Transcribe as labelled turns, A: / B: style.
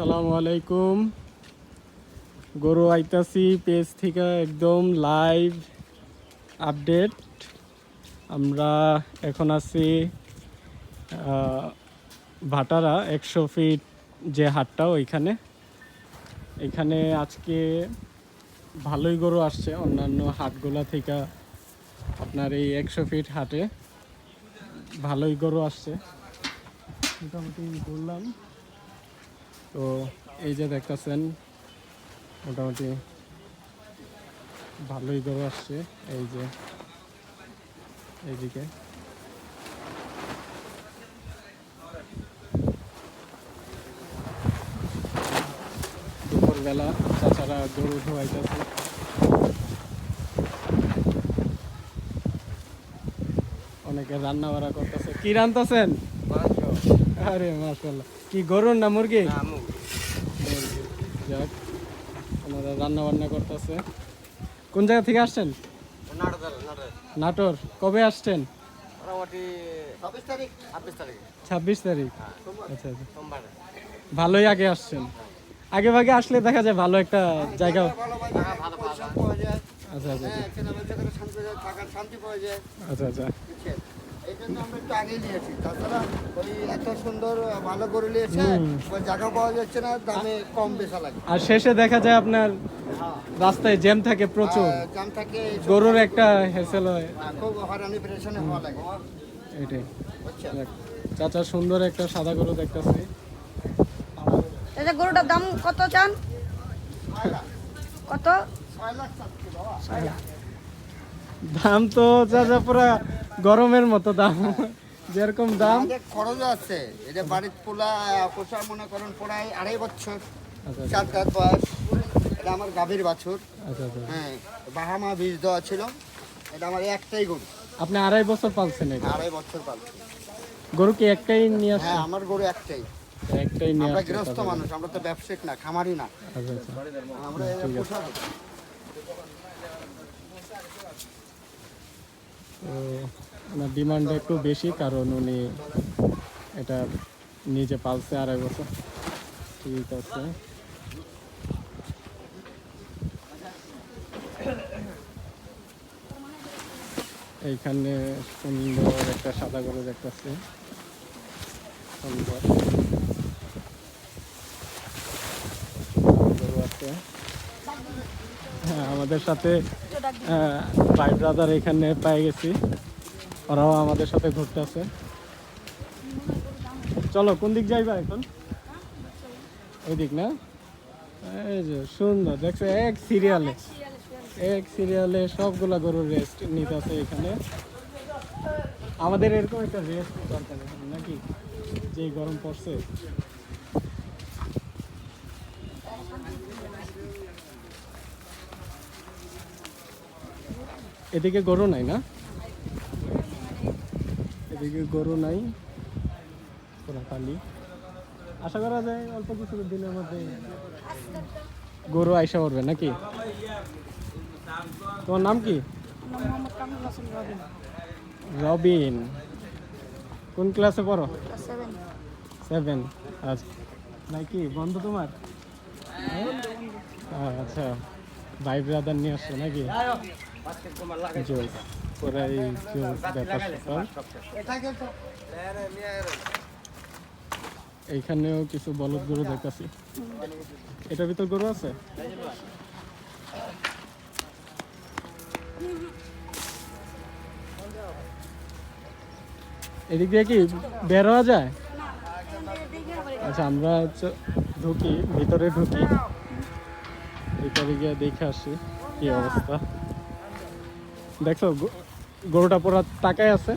A: আসসালামু আলাইকুম। গরু আইতাছি, পেজ থেকে একদম লাইভ আপডেট আমরা এখন আছি ভাটারা, একশো ফিট যে হাটটা ওইখানে। এখানে আজকে ভালোই গরু আসছে, অন্যান্য হাটগুলা থেকে আপনার এই একশো ফিট হাটে ভালোই গরু আসছে। মোটামুটি বললাম। তো এই যে দেখতেছেন, মোটামুটি ভালোই গরু আসছে এই যে, এইদিকে। দুপুরবেলা চাচারা গরু ধোয়াইতেছে। অনেকে রান্না বাড়া করতেছে। কি রান্তাছেন? আরে মাশাল্লাহ কি গরুর না মুরগি। যাক ওনারা রান্না বান্না করতেছে। কোন জায়গা থেকে আসছেন? নাটোর কবে আসছেন?
B: ছাব্বিশ তারিখ। তারিখ।
A: আচ্ছা আচ্ছা। ভালোই আগে আসছেন। আগে ভাগে আসলে দেখা যায় ভালো একটা জায়গা।
B: যায়।
A: আচ্ছা আচ্ছা
B: হ্যাঁ
A: আচ্ছা আচ্ছা।
B: জন্য আমরা একটু আগে নিয়েছি। তাছাড়া ওই এত সুন্দর ভালো নিয়েছে জায়গা পাওয়া যাচ্ছে না দামে কম বেশা লাগে।
A: আর শেষে দেখা যায় আপনার
B: হ্যাঁ
A: রাস্তায় জ্যাম থাকে প্রচুর।
B: আর দাম থাকে
A: গরুর একটা হেসেল হয়।
B: হ্যাঁ, খুব পেরেশানি হওয়া লাগে।
A: এটাই।
B: বুঝছেন
A: চাচা সুন্দর একটা সাদা গরু দেখতেছি।
C: এই গরুটার দাম কত চান? কত?
B: ছয় লাখ
C: ছয় লাখ।
A: দাম তো চাচা পুরা গরমের মতো দাম। যেরকম দাম।
B: খরচ আছে। এটা বাড়ির পোলা পোষা মনে করেন প্রায় আড়াই বছর
A: আচ্ছা
B: চার দাঁত বয়স। এটা আমার গাভীর বাছুর।
A: আচ্ছা আচ্ছা।
B: হ্যাঁ বাহামা বীজ দেওয়া ছিল। এটা আমার একটাই গরু।
A: আপনি আড়াই বছর পালছেন এটা?
B: আড়াই বছর পালছি।
A: গরু কি একটাই নিয়ে আসছেন?
B: হ্যাঁ আমার গরু একটাই।
A: একটাই নিয়ে
B: আমরা গৃহস্থ মানুষ আমরা তো ব্যবসায়িক না খামারি না।
A: আচ্ছা আচ্ছা।
B: আমরা পোষা
A: তো ওনার ডিমান্ড একটু বেশি, কারণ উনি এটা নিজে পালছে আড়াই বছর। ঠিক আছে। এইখানে সুন্দর একটা সাদা গরু দেখতেছি। সুন্দর। আছে। হ্যাঁ আমাদের সাথে ভাই ব্রাদার এখানে পেয়ে গেছি। ওরাও আমাদের সাথে ঘুরতে আছে। চলো, কোন দিক যাইবা এখন? ওই দিক না? এই যে, সুন্দর। দেখছ, এক সিরিয়ালে এক সিরিয়ালে সবগুলা গরুর রেস্ট নিতে আছে এখানে। আমাদের এরকম একটা রেস্ট দরকার নাকি? যে গরম পড়ছে। এদিকে গরু নাই না? এদিকে গরু নাই। আশা করা যায় অল্প কিছু দিনের মধ্যে গরু আইসা পড়বে নাকি? তোমার নাম কি?
C: রবিন।
A: কোন ক্লাসে পড়ো?
C: সেভেন।
A: আচ্ছা। নাকি বন্ধু তোমার? আচ্ছা। ভাই ব্রাদার নিয়ে আসছো নাকি? এইখানেও কিছু বলদ গরু দেখাচ্ছি এটার ভিতর গরু আছে? এদিক দিয়ে কি বের হওয়া যায়? আচ্ছা আমরা ঢুকি, ভিতরে ঢুকি। ভিতরে গিয়ে দেখে আসি কি অবস্থা। দেখছ গরুটা পুরো তাকায় আছে?